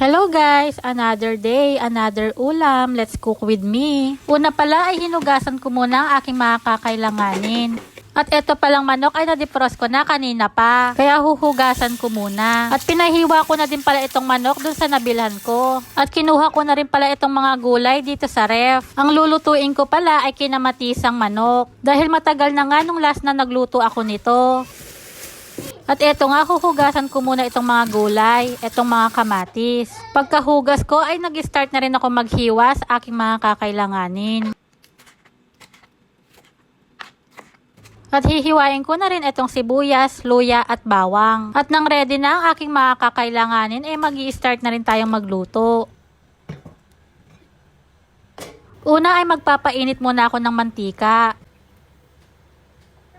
Hello guys! Another day, another ulam. Let's cook with me. Una pala ay hinugasan ko muna ang aking mga kakailanganin. At eto palang manok ay nadipros ko na kanina pa. Kaya huhugasan ko muna. At pinahiwa ko na din pala itong manok dun sa nabilhan ko. At kinuha ko na rin pala itong mga gulay dito sa ref. Ang lulutuin ko pala ay kinamatisang manok. Dahil matagal na nga nung last na nagluto ako nito. At eto nga, huhugasan ko muna itong mga gulay, itong mga kamatis. Pagkahugas ko ay nag-start na rin ako maghiwa sa aking mga kakailanganin. At hihiwain ko na rin itong sibuyas, luya at bawang. At nang ready na ang aking mga kakailanganin, eh mag start na rin tayong magluto. Una ay magpapainit muna ako ng mantika.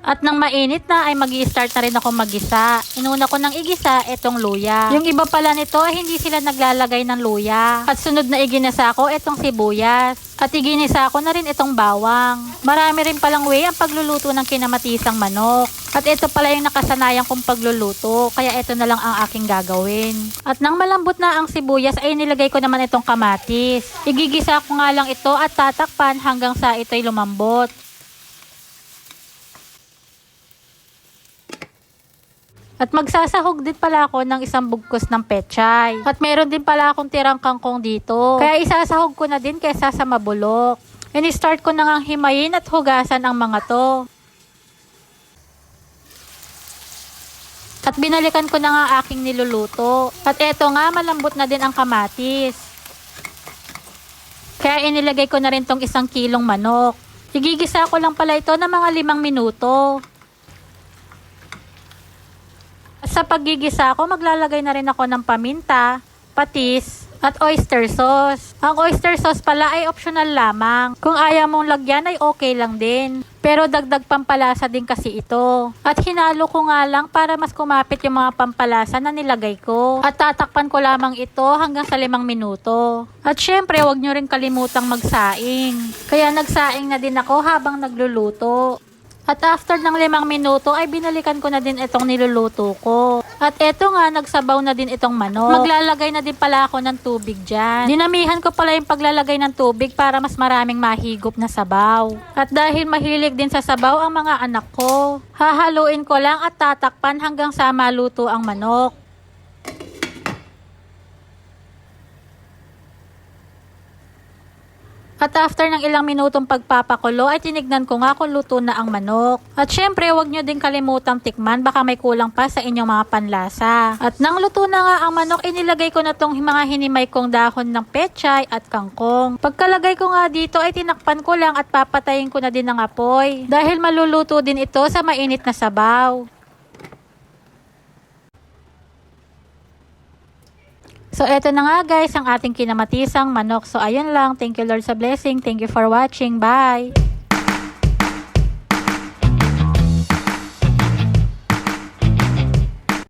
At nang mainit na ay mag start na rin ako magisa. Inuna ko ng igisa itong luya. Yung iba pala nito ay hindi sila naglalagay ng luya. At sunod na iginisa ko itong sibuyas. At iginisa ko na rin itong bawang. Marami rin palang way ang pagluluto ng kinamatisang manok. At ito pala yung nakasanayan kong pagluluto. Kaya ito na lang ang aking gagawin. At nang malambot na ang sibuyas ay nilagay ko naman itong kamatis. Igigisa ko nga lang ito at tatakpan hanggang sa ito'y lumambot. At magsasahog din pala ako ng isang bugkos ng pechay. At meron din pala akong tirang kangkong dito. Kaya isasahog ko na din kesa sa mabulok. And-start ko na ngang himayin at hugasan ang mga to. At binalikan ko na nga aking niluluto. At eto nga, malambot na din ang kamatis. Kaya inilagay ko na rin tong isang kilong manok. Igigisa ko lang pala ito ng mga limang minuto. Sa paggigisa ko, maglalagay na rin ako ng paminta, patis, at oyster sauce. Ang oyster sauce pala ay optional lamang. Kung ayaw mong lagyan ay okay lang din. Pero dagdag pampalasa din kasi ito. At hinalo ko nga lang para mas kumapit yung mga pampalasa na nilagay ko. At tatakpan ko lamang ito hanggang sa limang minuto. At syempre, huwag nyo rin kalimutang magsaing. Kaya nagsaing na din ako habang nagluluto. At after ng limang minuto ay binalikan ko na din itong niluluto ko. At eto nga, nagsabaw na din itong manok. Maglalagay na din pala ako ng tubig dyan. Dinamihan ko pala yung paglalagay ng tubig para mas maraming mahigop na sabaw. At dahil mahilig din sa sabaw ang mga anak ko, hahaluin ko lang at tatakpan hanggang sa maluto ang manok. At after ng ilang minutong pagpapakulo ay tinignan ko nga kung luto na ang manok. At syempre, huwag nyo din kalimutang tikman baka may kulang pa sa inyong mga panlasa. At nang luto na nga ang manok, inilagay ko na tong mga hinimay kong dahon ng pechay at kangkong. Pagkalagay ko nga dito ay tinakpan ko lang at papatayin ko na din ng apoy. Dahil maluluto din ito sa mainit na sabaw. So, eto na nga guys, ang ating kinamatisang manok. So, ayun lang. Thank you Lord sa blessing. Thank you for watching. Bye!